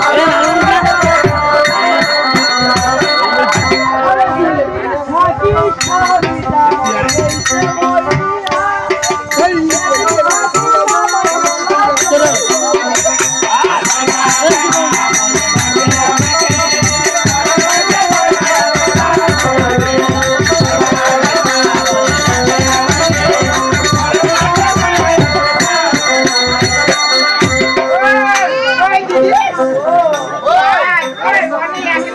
Hola,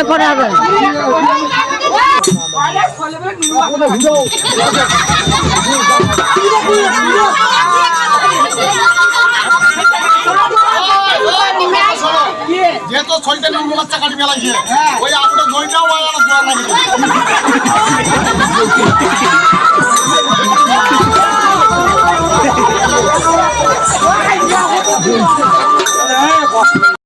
এ করা হবে। যেহেতু ছয়টা নম্বর বাচ্চা কাটি মেলাইছে ওই আমরা